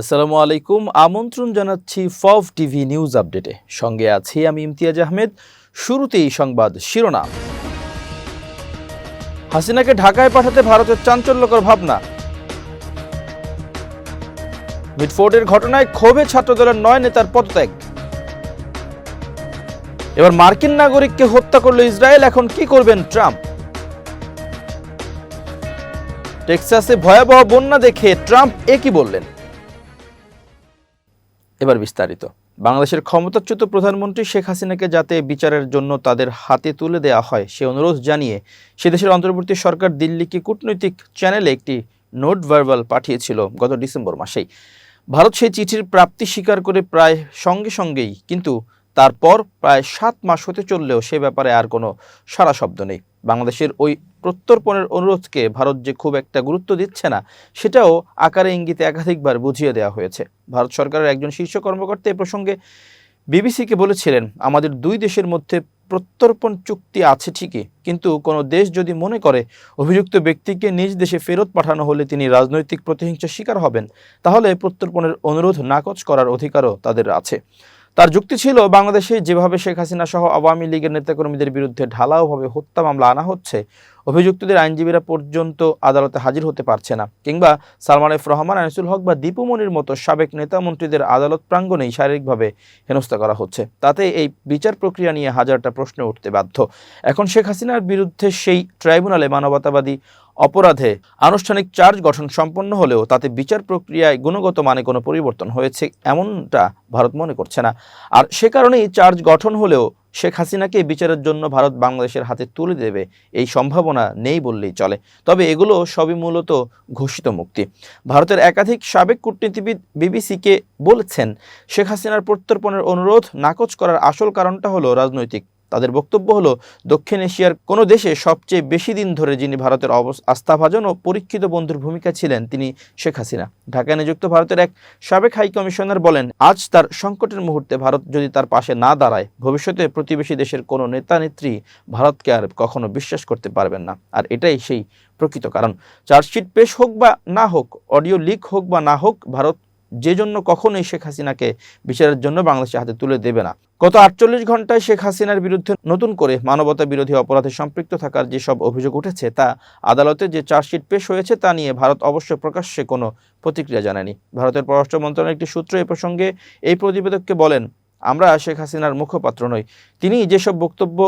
আসসালামু আলাইকুম, আমন্ত্রণ জানাচ্ছি ফভ টিভি নিউজ আপডেটে। সঙ্গে আছি আমি ইমতিয়াজ আহমেদ। শুরুতেই সংবাদ শিরোনাম। হাসিনাকে ঢাকায় পাঠাতে ভারতের চাঞ্চল্যকর ভাবনা। মিটফোর্ডের ঘটনায় ক্ষোভে ছাত্রদলের নয় নেতার পদত্যাগ। এবার মার্কিন নাগরিককে হত্যা করল ইসরায়েল, এখন কি করবেন ট্রাম্প? টেক্সাসে ভয়াবহ বন্যা দেখে ট্রাম্প একই বললেন? এবার বিস্তারিত। বাংলাদেশের ক্ষমতাচ্যুত প্রধানমন্ত্রী শেখ হাসিনাকে যাতে বিচারের জন্য তাদের হাতে তুলে দেওয়া হয়, সে অনুরোধ জানিয়ে সে দেশের অন্তর্বর্তী সরকার দিল্লিকে কূটনৈতিক চ্যানেলে একটি নোট ভার্বাল পাঠিয়েছিল গত ডিসেম্বর মাসেই। ভারত সেই চিঠির প্রাপ্তি স্বীকার করে প্রায় সঙ্গে সঙ্গেই, কিন্তু তারপর প্রায় সাত মাস হতে চললেও সে ব্যাপারে আর কোনো সারা শব্দ নেই। বাংলাদেশের ওই প্রত্যর্পণের অনুরোধকে ভারত যে খুব একটা গুরুত্ব দিচ্ছে না, সেটাও আকারে ইঙ্গিতে একাধিকবার বুঝিয়ে দেওয়া হয়েছে। ভারত সরকারের একজন শীর্ষ কর্মকর্তা এ প্রসঙ্গে বিবিসিকে বলেছিলেন, আমাদের দুই দেশের মধ্যে প্রত্যর্পণ চুক্তি আছে ঠিকই, কিন্তু কোনো দেশ যদি মনে করে অভিযুক্ত ব্যক্তিকে নিজ দেশে ফেরত পাঠানো হলে তিনি রাজনৈতিক প্রতিহিংসার শিকার হবেন, তাহলে প্রত্যর্পণের অনুরোধ নাকচ করার অধিকারও তাদের আছে। তার যুক্তি ছিল, বাংলাদেশে যেভাবে শেখ হাসিনা সহ আওয়ামী লীগের নেতাকর্মীদের বিরুদ্ধে ঢালাওভাবে হত্যা মামলা আনা হচ্ছে অভিযুক্তদের আইনজীবীরা পর্যন্ত আদালতে হাজির হতে পারছে না। কিংবা সালমান এফ রহমান, আনিসুল হক বা দীপুমনির মতো সাবেক নেতা মন্ত্রীদের আদালত প্রাঙ্গণেই শারীরিকভাবে হেনস্থা করা হচ্ছে। তাতে এই বিচার প্রক্রিয়া নিয়ে হাজারটা প্রশ্ন উঠতে বাধ্য। এখন শেখ হাসিনার বিরুদ্ধে সেই ট্রাইব্যুনালে মানবতাবাদী অপরাধে আনুষ্ঠানিক চার্জ গঠন সম্পন্ন হলেও তাতে বিচার প্রক্রিয়ায় গুণগত মানে কোনো পরিবর্তন হয়েছে, এমনটা ভারত মনে করছে না। আর সে কারণেই চার্জ গঠন হলেও শেখ হাসিনাকে বিচারের জন্য ভারত বাংলাদেশের হাতে তুলে দেবে, এই সম্ভাবনা নেই বললেই চলে। তবে এগুলো সবই মূলত ঘোষিত মুক্তি। ভারতের একাধিক সাবেক কূটনীতিবিদ বিবিসিকে বলেছেন, শেখ হাসিনার প্রত্যর্পণের অনুরোধ নাকচ করার আসল কারণটা হলো রাজনৈতিক তাদের বক্তব্য হলো, দক্ষিণ এশিয়ার কোনো দেশে সবচেয়ে বেশি দিন ধরে যিনি ভারতের আস্থাভাজন ও পরীক্ষিত বন্ধুর ভূমিকা ছিলেন তিনি শেখ হাসিনা। ঢাকায় নিযুক্ত ভারতের এক সাবেক হাই কমিশনার বলেন, আজ তার সংকটের মুহূর্তে ভারত যদি তার পাশে না দাঁড়ায়, ভবিষ্যতে প্রতিবেশী দেশের কোনো নেতা নেত্রী ভারতকে আর কখনো বিশ্বাস করতে পারবেন না। আর এটাই সেই প্রকৃত কারণ। চার্জশিট পেশ হোক বা না হোক, অডিও লিক হোক বা না হোক, ভারত যে জন্য কখনোই শেখ হাসিনাকে বিচারের জন্য বাংলাদেশের হাতে তুলে দেবে না। গত আটচল্লিশ ঘন্টায় শেখ হাসিনার বিরুদ্ধে নতুন করে মানবতা বিরোধী অপরাধে সম্পৃক্ত থাকার যেসব অভিযোগ উঠেছে, তা আদালতে যে চার্জশিট পেশ হয়েছে তা নিয়ে ভারত অবশ্য প্রকাশ্যে কোনো প্রতিক্রিয়া জানায়নি। ভারতের পররাষ্ট্র মন্ত্রণালয়ের একটি সূত্র এ প্রসঙ্গে এই প্রতিবেদককে বলেন, আমরা শেখ হাসিনার মুখপাত্র নই। তিনি যেসব বক্তব্য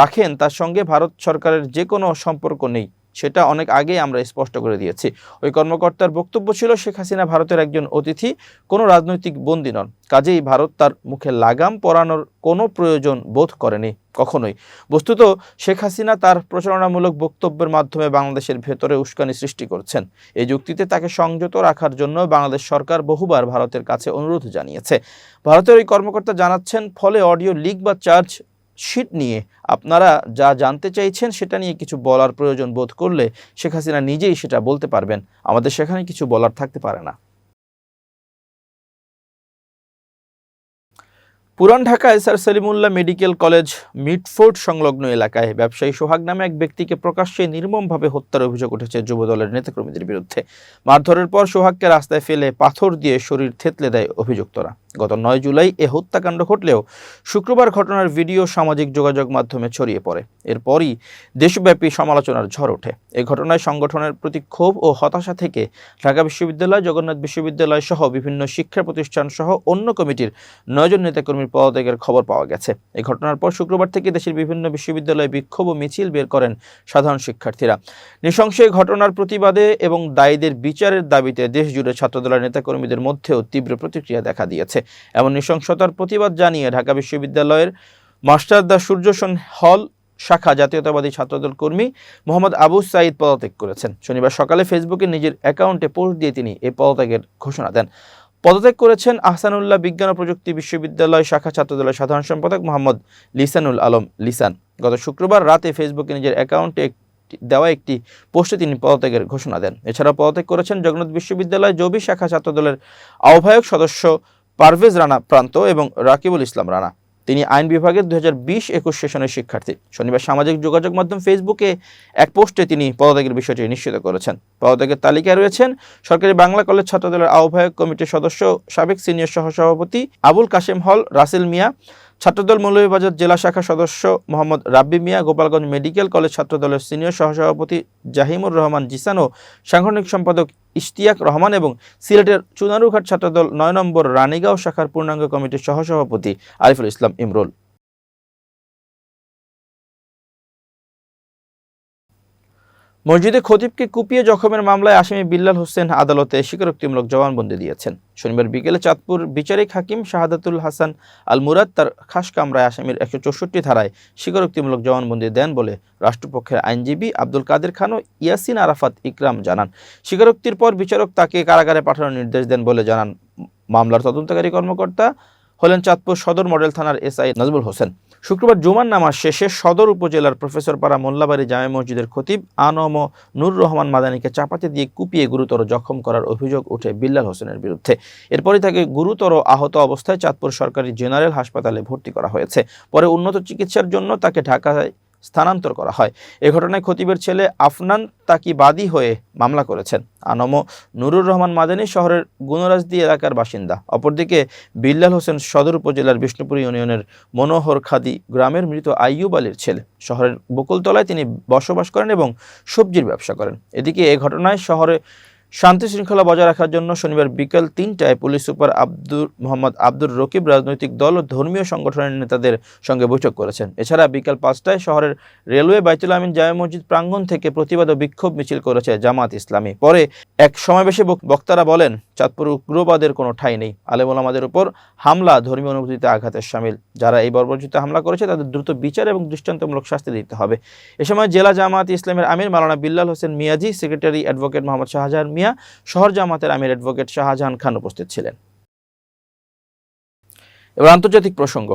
রাখেন তার সঙ্গে ভারত সরকারের যে কোনো সম্পর্ক নেই। সেটা অনেক আগেই আমরা স্পষ্ট করে দিয়েছি। ওই কর্মকর্তার বক্তব্য ছিল, শেখ হাসিনা ভারতের একজন অতিথি, কোনো রাজনৈতিক বন্দী নন। কাজেই ভারত তার মুখে লাগাম পরানোর কোনো প্রয়োজন বোধ করেনি, কখনোই। বস্তুত, শেখ হাসিনা তার প্রচারণামূলক বক্তব্যের মাধ্যমে বাংলাদেশের ভেতরে উস্কানি সৃষ্টি করছেন। এই যুক্তিতে তাকে সংযত রাখার জন্য বাংলাদেশ সরকার বহুবার ভারতের কাছে অনুরোধ জানিয়েছে। ভারতের ওই কর্মকর্তা জানাচ্ছেন, ফলে অডিও লিক বা চার্জ শিট নিয়ে আপনারা যা জানতে চাইছেন সেটা নিয়ে কিছু বলার প্রয়োজন বোধ করলে শেখ হাসিনা নিজেই সেটা বলতে পারবেন। আমাদের সেখানে কিছু বলার থাকতে পারে না। পুরান ঢাকায় sir Salimullah medical college Mitford সংলগ্ন এলাকায় ব্যবসায়ী সোহাগ নামে এক ব্যক্তিকে প্রকাশ্যে নির্মমভাবে হত্যার অভিযোগ উঠেছে যুবদলের নেতাকর্মীদের বিরুদ্ধে। মারধরের পর সোহাগকে রাস্তায় ফেলে পাথর দিয়ে শরীর থেতলে দেয় অভিযুক্তরা। গত নয় জুলাই এ হত্যাকাণ্ড ঘটলেও শুক্রবার ঘটনার ভিডিও সামাজিক যোগাযোগ মাধ্যমে ছড়িয়ে পড়ে। এরপরই দেশব্যাপী সমালোচনার ঝড় ওঠে। এ ঘটনায় সংগঠনের প্রতি ক্ষোভ ও হতাশা থেকে ঢাকা বিশ্ববিদ্যালয়, জগন্নাথ বিশ্ববিদ্যালয় সহ বিভিন্ন শিক্ষা প্রতিষ্ঠান সহ অন্য কমিটির নয়জন নেতাকর্মীর পদত্যাগের খবর পাওয়া গেছে। এ ঘটনার পর শুক্রবার থেকে দেশের বিভিন্ন বিশ্ববিদ্যালয়ে বিক্ষোভ ও মিছিল বের করেন সাধারণ শিক্ষার্থীরা। নৃশংস ঘটনার প্রতিবাদে এবং দায়ীদের বিচারের দাবিতে দেশজুড়ে ছাত্রদলের নেতাকর্মীদের মধ্যেও তীব্র প্রতিক্রিয়া দেখা দিয়েছে। এমন নৃশংসতার প্রতিবাদ জানিয়ে ঢাকা বিশ্ববিদ্যালয়ের মাস্টার দা সূর্যসেন হল শাখা জাতীয়তাবাদী ছাত্রদল কর্মী মোহাম্মদ আবু সাইদ পদত্যাগ করেছেন। শনিবার সকালে ফেসবুকে নিজের অ্যাকাউন্টে পোস্ট দিয়ে তিনি এই পদত্যাগের ঘোষণা দেন। পদত্যাগ করেছেন আহসানুল্লাহ বিজ্ঞান ও প্রযুক্তি বিশ্ববিদ্যালয় শাখা ছাত্রদলের সাধারণ সম্পাদক মোহাম্মদ লিসানুল আলম লিসান। গত শুক্রবার রাতে ফেসবুকে নিজের অ্যাকাউন্টে দেওয়া একটি পোস্টে তিনি পদত্যাগের ঘোষণা দেন। এছাড়া পদত্যাগ করেছেন জগন্নাথ বিশ্ববিদ্যালয় জবি শাখা ছাত্রদলের আহ্বায়ক সদস্য পারভেজ রানা প্রান্ত এবং রাকিবুল ইসলাম রানা। তিনি আইন বিভাগের দু হাজার বিশ একুশ সেশনের শিক্ষার্থী। শনিবার সামাজিক যোগাযোগ মাধ্যম ফেসবুকে এক পোস্টে তিনি পদত্যাগের বিষয়টি নিশ্চিত করেছেন। পদত্যাগের তালিকায় রয়েছেন সরকারি বাংলা কলেজ ছাত্রদলের আহ্বায়ক কমিটির সদস্য, সাবেক সিনিয়র সহসভাপতি আবুল কাশেম হল, রাসেল মিয়া ছাত্রদল মৌলভীবাজার জেলা শাখা সদস্য মোহাম্মদ রাব্বি মিয়া, গোপালগঞ্জ মেডিকেল কলেজ ছাত্রদলের সিনিয়র সহসভাপতি জাহিমুর রহমান জিসান ও সাংগঠনিক সম্পাদক ইশতিয়াক রহমান এবং সিলেটের চুনারুঘাট ছাত্রদল নয় নম্বর রানীগাঁও শাখার পূর্ণাঙ্গ কমিটির সহসভাপতি আরিফুল ইসলাম ইমরুল। মসজিদে খতিবকে কুপিয়ে জখমের মামলায় আসামি বিল্লাল হোসেন আদালতে স্বীকারোক্তিমূলক জবানবন্দি দিয়েছেন। শনিবার বিকেলে চাঁদপুর বিচারিক হাকিম শাহাদাতুল হাসান আল মুরাদ তার খাস কামরায় আসামির একশো চৌষট্টি ধারায় স্বীকারোক্তিমূলক জবানবন্দি দেন বলে রাষ্ট্রপক্ষের আইনজীবী আব্দুল কাদের খান ও ইয়াসিন আরাফাত ইকরাম জানান। স্বীকারোক্তির পর বিচারক তাকে কারাগারে পাঠানোর নির্দেশ দেন বলে জানান মামলার তদন্তকারী কর্মকর্তা হলেন চাঁদপুর সদর মডেল থানার এসআই নাজমুল হোসেন। শুক্রবার জুমার নামাজ শেষে সদর উপজেলার প্রফেসর পাড়া মোল্লাবাড়ি জামে মসজিদের খতিব আনম নুর রহমান মাদানিকে চাপাতে দিয়ে কুপিয়ে গুরুতর জখম করার অভিযোগ ওঠে বিল্লাল হোসেনের বিরুদ্ধে। এরপরই তাকে গুরুতর আহত অবস্থায় চাঁদপুর সরকারি জেনারেল হাসপাতালে ভর্তি করা হয়েছে। পরে উন্নত চিকিৎসার জন্য তাকে ঢাকায় স্থানান্তর করা হয়। এ ঘটনায় খতিবের ছেলে আফনান তাকি বাদী হয়ে মামলা করেছেন। আনম নুরুর রহমান মাদানী শহরের গুণরাজদি এলাকার বাসিন্দা। অপরদিকে বিল্লাল হোসেন সদর উপজেলার বিষ্ণুপুর ইউনিয়নের মনোহর খাদি গ্রামের মৃত আইয়ুব আলীর ছেলে। শহরের বকুলতলায় তিনি বসবাস করেন এবং সবজির ব্যবসা করেন। এদিকে এ ঘটনায় শহরে শান্তি শৃঙ্খলা বজায় রাখার জন্য শনিবার বিকেল তিনটায় পুলিশ সুপার আব্দুর, মোহাম্মদ আব্দুর রকিব রাজনৈতিক দল ও ধর্মীয় সংগঠনের নেতাদের সঙ্গে বৈঠক করেছেন। এছাড়া বিকেল পাঁচটায় শহরের রেলওয়ে বাইতুল আমিন জামে মসজিদ প্রাঙ্গণ থেকে প্রতিবাদ ও বিক্ষোভ মিছিল করেছে জামাত ইসলামী। পরে এক সমাবেশে বক্তারা বলেন, চাঁদপুর উগ্রবাদের কোনো ঠাঁই নেই। আলেমুলামাদের উপর হামলা, ধর্মীয় অনুভূতিতে আঘাতের সামিল। যারা এই বর্বরচিত হামলা করেছে, তাদের দ্রুত বিচার এবং দৃষ্টান্তমূলক শাস্তি দিতে হবে। এ সময় জেলা জামাত ইসলামের আমির মালানা বিল্লাল হোসেন মিয়াজি, সেক্রেটারি অ্যাডভোকেট মোহাম্মদ শাহজাহান মিয়া শহর জামাতের আমির অ্যাডভোকেট শাহজাহান খান উপস্থিত ছিলেন। এবার আন্তর্জাতিক প্রসঙ্গ।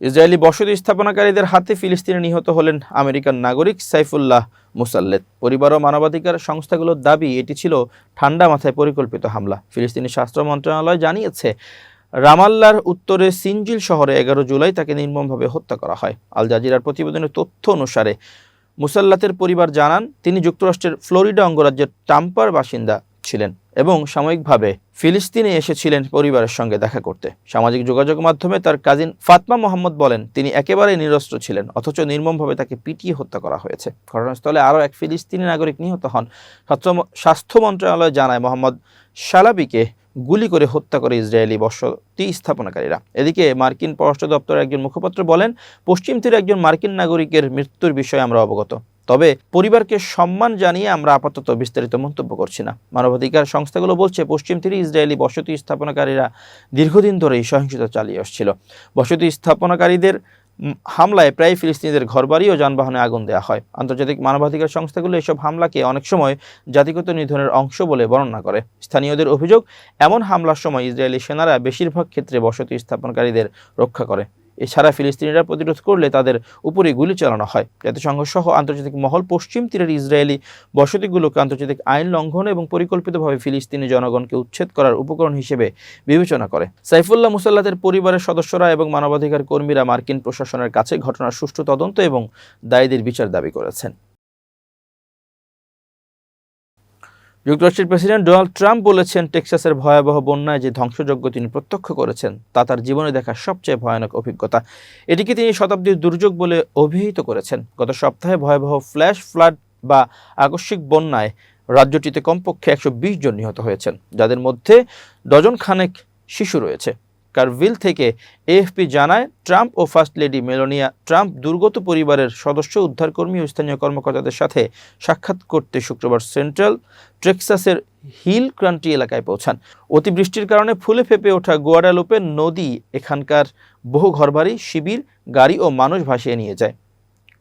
ইসরায়েলি বসতি স্থাপনাকারীদের হাতে ফিলিস্তিনে নিহত হলেন আমেরিকান নাগরিক সাইফুল্লাহ মুসাল্লেদ পরিবার ও মানবাধিকার সংস্থাগুলোর দাবি, এটি ছিল ঠান্ডা মাথায় পরিকল্পিত হামলা। ফিলিস্তিনি স্বাস্থ্য মন্ত্রণালয় জানিয়েছে, রামাল্লার উত্তরে সিনজিল শহরে এগারো জুলাই তাকে নির্মমভাবে হত্যা করা হয়। আল জাজিরার প্রতিবেদনের তথ্য অনুসারে মুসাল্লাতের পরিবার জানান, তিনি যুক্তরাষ্ট্রের ফ্লোরিডা অঙ্গরাজ্যের টাম্পার বাসিন্দা ছিলেন এবং সাময়িকভাবে ফিলিস্তিনে এসেছিলেন পরিবারের সঙ্গে দেখা করতে। সামাজিক যোগাযোগ মাধ্যমে তার কাজিন ফাতমা মোহাম্মদ বলেন, তিনি একেবারেই নিরস্ত্র ছিলেন, অথচ নির্মমভাবে তাকে পিটিয়ে হত্যা করা হয়েছে। ঘটনাস্থলে আরও এক ফিলিস্তিনি নাগরিক নিহত হন। স্বাস্থ্য- মন্ত্রণালয় জানায়, মোহাম্মদ শালাবিকে গুলি করে হত্যা করে ইসরায়েলি বসতি স্থাপনাকারীরা। এদিকে মার্কিন পররাষ্ট্র দপ্তরের একজন মুখপাত্র বলেন, পশ্চিম তীরে একজন মার্কিন নাগরিকের মৃত্যুর বিষয়ে আমরা অবগত। তবে পরিবারকে সম্মান জানিয়ে আমরা আপাতত বিস্তারিত মন্তব্য করছি না। মানবাধিকার সংস্থাগুলো বলছে, পশ্চিম তীরে ইসরায়েলি বসতি স্থাপনাকারীরা দীর্ঘদিন ধরেই সহিংসতা চালিয়ে আসছিল। বসতি স্থাপনাকারীদের হামলায় প্রায় ফিলিস্তিনিদের ঘরবাড়ি ও যানবাহনে আগুন দেওয়া হয়। আন্তর্জাতিক মানবাধিকার সংস্থাগুলো এসব হামলাকে অনেক সময় জাতিগত নিধনের অংশ বলে বর্ণনা করে। স্থানীয়দের অভিযোগ, এমন হামলার সময় ইসরায়েলি সেনারা বেশিরভাগ ক্ষেত্রে বসতি স্থাপনকারীদের রক্ষা করে। এছাড়া ফিলিস্তিনিরা প্রতিরোধ করলে তাদের উপরে গুলি চালানো হয়। জাতিসংঘ সহ আন্তর্জাতিক মহল পশ্চিম তীরের ইসরায়েলি বসতিগুলোকে আন্তর্জাতিক আইন লঙ্ঘন এবং পরিকল্পিতভাবে ফিলিস্তিনি জনগণকে উচ্ছেদ করার উপকরণ হিসেবে বিবেচনা করে। সাইফুল্লাহ মুসাল্লাদের পরিবারের সদস্যরা এবং মানবাধিকার কর্মীরা মার্কিন প্রশাসনের কাছে ঘটনার সুষ্ঠু তদন্ত এবং দায়ীদের বিচার দাবি করেছেন। যুক্তরাষ্ট্রের প্রেসিডেন্ট ডোনাল্ড ট্রাম্প বলেছেন, টেক্সাসের ভয়াবহ বন্যায় যে ধ্বংসযজ্ঞ তিনি প্রত্যক্ষ করেছেন, তা তার জীবনে দেখা সবচেয়ে ভয়ানক অভিজ্ঞতা। এটিকে তিনি শতাব্দীর দুর্যোগ বলে অভিহিত করেছেন। গত সপ্তাহে ভয়াবহ ফ্ল্যাশ, ফ্লাড বা আকস্মিক বন্যায় রাজ্যটিতে কমপক্ষে একশো বিশ জন নিহত হয়েছেন, যাদের মধ্যে ডজন খানেক শিশু রয়েছে। কারভিল থেকে এএফপি জানায়, ট্রাম্প ও ফার্স্ট লেডি মেলোনিয়া ট্রাম্প দুর্গত পরিবারের সদস্য, উদ্ধারকর্মী ও স্থানীয় কর্মকর্তাদের সাথে সাক্ষাৎ করতে শুক্রবার সেন্ট্রাল টেক্সাসের হিল ক্রান্টি এলাকায় পৌঁছান। অতিবৃষ্টির কারণে ফুলে ফেপে ওঠা গোয়াডালোপের নদী এখানকার বহু ঘরবাড়ি, শিবির, গাড়ি ও মানুষ ভাসিয়ে নিয়ে যায়।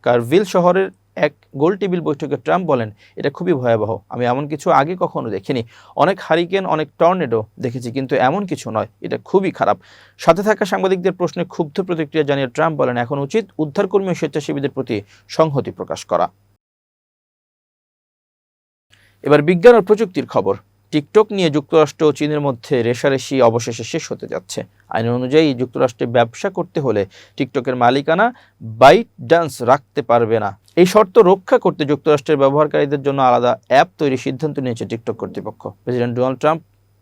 কারভিল শহরের এক গোল টেবিল বৈঠকে ট্রাম্প বলেন, এটা খুবই ভয়াবহ। আমি এমন কিছু আগে কখনো দেখিনি। অনেক হারিকেন, অনেক টর্নেডো দেখেছি, কিন্তু এমন কিছু নয়। এটা খুবই খারাপ। সাথে থাকা সাংবাদিকদের প্রশ্নে ক্ষুব্ধ প্রতিক্রিয়া জানিয়ে ট্রাম্প বলেন, এখন উচিত উদ্ধারকর্মী ও স্বেচ্ছাসেবীদের প্রতি সংহতি প্রকাশ করা। এবার বিজ্ঞান ও প্রযুক্তির খবর। টিকটক নিয়ে যুক্তরাষ্ট্র ও চীনের মধ্যে রেশারেশি অবশেষে শেষ হতে যাচ্ছে। আইন অনুযায়ী যুক্তরাষ্ট্রে ব্যবসা করতে হলে টিকটকের মালিকানা বাইট ডান্স রাখতে পারবে না। এই শর্ত রক্ষা করতে যুক্তরাষ্ট্রের ব্যবহারকারীদের জন্য আলাদা অ্যাপ তৈরির সিদ্ধান্ত নিয়েছে টিকটক কর্তৃপক্ষ। প্রেসিডেন্ট ডোনাল্ড ট্রাম্প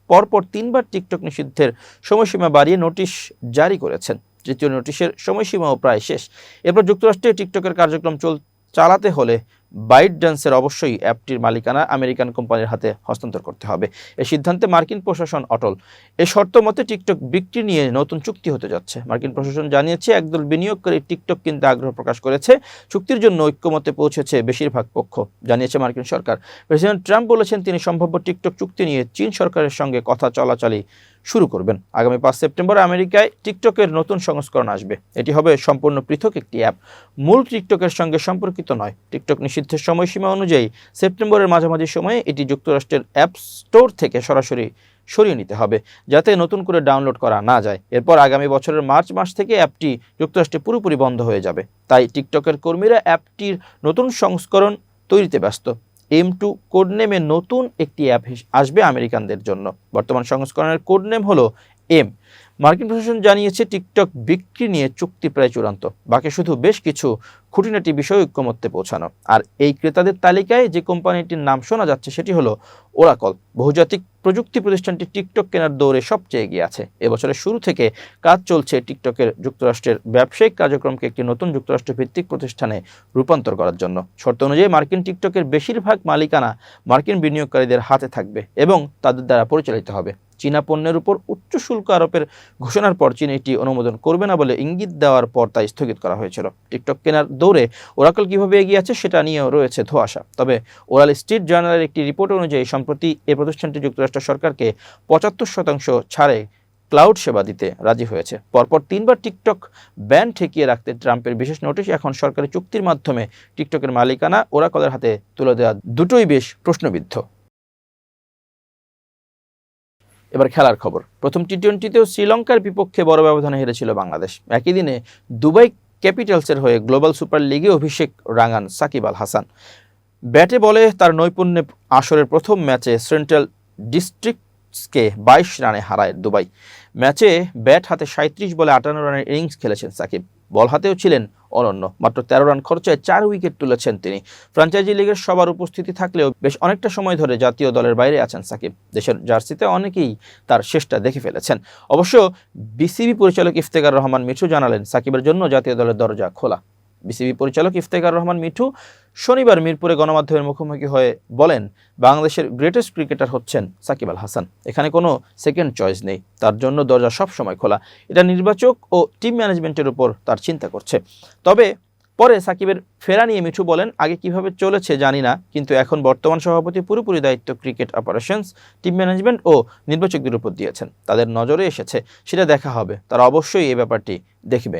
পরপর তিনবার টিকটক নিষিদ্ধের সময়সীমা বাড়িয়ে নোটিশ জারি করেছেন। তৃতীয় নোটিশের সময়সীমাও প্রায় শেষ। এরপর যুক্তরাষ্ট্রে টিকটকের কার্যক্রম চল, চালাতে হলে বাইট ডান্সের অবশ্যই অ্যাপটির মালিকানা আমেরিকান কোম্পানির হাতে হস্তান্তর করতে হবে। এই সিদ্ধান্তে মার্কিন প্রশাসন অটল। এ শর্ত মতে টিকটক বিক্রি নিয়ে নতুন চুক্তি হতে যাচ্ছে। মার্কিন প্রশাসন জানিয়েছে, একদল বিনিয়োগকারী টিকটক কিনতে আগ্রহ প্রকাশ করেছে। চুক্তির জন্য ঐক্যমতে পৌঁছেছে বেশিরভাগ পক্ষ, জানিয়েছে মার্কিন সরকার। প্রেসিডেন্ট ট্রাম্প বলেছেন, তিনি সম্ভাব্য টিকটক চুক্তি নিয়ে চীন সরকারের সঙ্গে কথা চলাচলই শুরু করবেন। আগামী পাঁচ সেপ্টেম্বর আমেরিকায় টিকটকের নতুন সংস্করণ আসবে। এটি হবে সম্পূর্ণ পৃথক একটি অ্যাপ। মূল টিকটকের সঙ্গে সম্পর্কিত নয়। টিকটক নিষিদ্ধের সময়সীমা অনুযায়ী সেপ্টেম্বরের মাঝামাঝি সময়ে এটি যুক্তরাষ্ট্রের অ্যাপ স্টোর থেকে সরাসরি সরিয়ে নিতে হবে, যাতে নতুন করে ডাউনলোড করা না যায়। এরপর আগামী বছরের মার্চ মাস থেকে অ্যাপটি যুক্তরাষ্ট্রে পুরোপুরি বন্ধ হয়ে যাবে। তাই টিকটকের কর্মীরা অ্যাপটির নতুন সংস্করণ তৈরিতে ব্যস্ত। এম টু কোডনেমে নতুন একটি অ্যাপ আসবে আমেরিকানদের জন্য। বর্তমান সংস্করণের কোডনেম হলো এম। মার্কিন প্রশাসন জানিয়েছে, টিকটক বিক্রি নিয়ে চুক্তি প্রায় চূড়ান্ত। বাকি শুধু বেশ কিছু খুঁটিনাটি বিষয় ঐক্যমত্যে পৌঁছানো। আর এই ক্রেতাদের তালিকায় যে কোম্পানিটির নাম শোনা যাচ্ছে, সেটি হলো ওরাকল। বহুজাতিক প্রযুক্তি প্রতিষ্ঠানটি টিকটক কেনার দৌড়ে সবচেয়ে এগিয়ে আছে। এবছরের শুরু থেকে কাজ চলছে টিকটকের যুক্তরাষ্ট্রের ব্যবসায়িক কার্যক্রমকে একটি নতুন যুক্তরাষ্ট্র ভিত্তিক প্রতিষ্ঠানে রূপান্তর করার জন্য। শর্ত অনুযায়ী মার্কিন টিকটকের বেশিরভাগ মালিকানা মার্কিন বিনিয়োগকারীদের হাতে থাকবে এবং তাদের দ্বারা পরিচালিত হবে। চীনা পণ্যের উপর উচ্চ শুল্ক আরোপের ঘোষণার পর চীন এটি অনুমোদন করবে না বলে ইঙ্গিত দেওয়ার পর তা স্থগিত করা হয়েছিল। টিকটক কেনার দৌড়ে ওরাকল কীভাবে এগিয়ে আছে সেটা নিয়েও রয়েছে ধোয়াশা। তবে ওরাল স্ট্রিট জার্নালের একটি রিপোর্ট অনুযায়ী, সম্প্রতি এ প্রতিষ্ঠানটি যুক্তরাষ্ট্র সরকারকে পঁচাত্তর শতাংশ ছাড়ে ক্লাউড সেবা দিতে রাজি হয়েছে। পরপর তিনবার টিকটক ব্যান ঠেকিয়ে রাখতে ট্রাম্পের বিশেষ নোটিশ এখন সরকারি চুক্তির মাধ্যমে টিকটকের মালিকানা ওরাকলের হাতে তুলে দেওয়া দুটোই বেশ প্রশ্নবিদ্ধ। এবার খেলার খবর। প্রথম টি টোয়েন্টিতেও শ্রীলঙ্কার বিপক্ষে বড় ব্যবধানে হেরেছিল বাংলাদেশ। একই দিনে দুবাই ক্যাপিটালসের হয়ে গ্লোবাল সুপার লিগে অভিষেক রাঙান সাকিব আল হাসান। ব্যাটে বলে তার নৈপুণ্যে আসরের প্রথম ম্যাচে সেন্ট্রাল ডিস্ট্রিক্টসকে বাইশ রানে হারায় দুবাই। ম্যাচে ব্যাট হাতে সাঁত্রিশ বলে আটান্ন রানের ইনিংস খেলেছেন সাকিব। বল হাতেও ছিলেন অনন্য। মাত্র তেরো রান খরচায় চার উইকেট তুলেছেন তিনি। ফ্রাঞ্চাইজি লিগের সবার উপস্থিতি থাকলেও বেশ অনেকটা সময় ধরে জাতীয় দলের বাইরে আছেন সাকিব। দেশের জার্সিতে অনেকেই তার শেষটা দেখে ফেলেছেন। অবশ্য বিসিবি পরিচালক ইফতেকার রহমান মিঠু জানালেন, সাকিবের জন্য জাতীয় দলের দরজা খোলা। বিসিবি পরিচালক ইফতেকার রহমান মিঠু শনিবার মিরপুরে গণমাধ্যমের মুখোমুখি হয়ে বলেন, বাংলাদেশের গ্রেটেস্ট ক্রিকেটার হচ্ছেন সাকিব আল হাসান। এখানে কোনো সেকেন্ড চয়েস নেই। তার জন্য দরজা সব সময় খোলা। এটা নির্বাচক ও টিম ম্যানেজমেন্টের উপর তার চিন্তা করছে। তবে পরে সাকিবের ফেরা নিয়ে মিঠু বলেন, আগে কীভাবে চলেছে জানি না, কিন্তু এখন বর্তমান সভাপতি পুরোপুরি দায়িত্ব ক্রিকেট অপারেশনস টিম ম্যানেজমেন্ট ও নির্বাচকদের উপর দিয়েছেন। তাদের নজরে এসেছে, সেটা দেখা হবে। তারা অবশ্যই এই ব্যাপারটি দেখবে।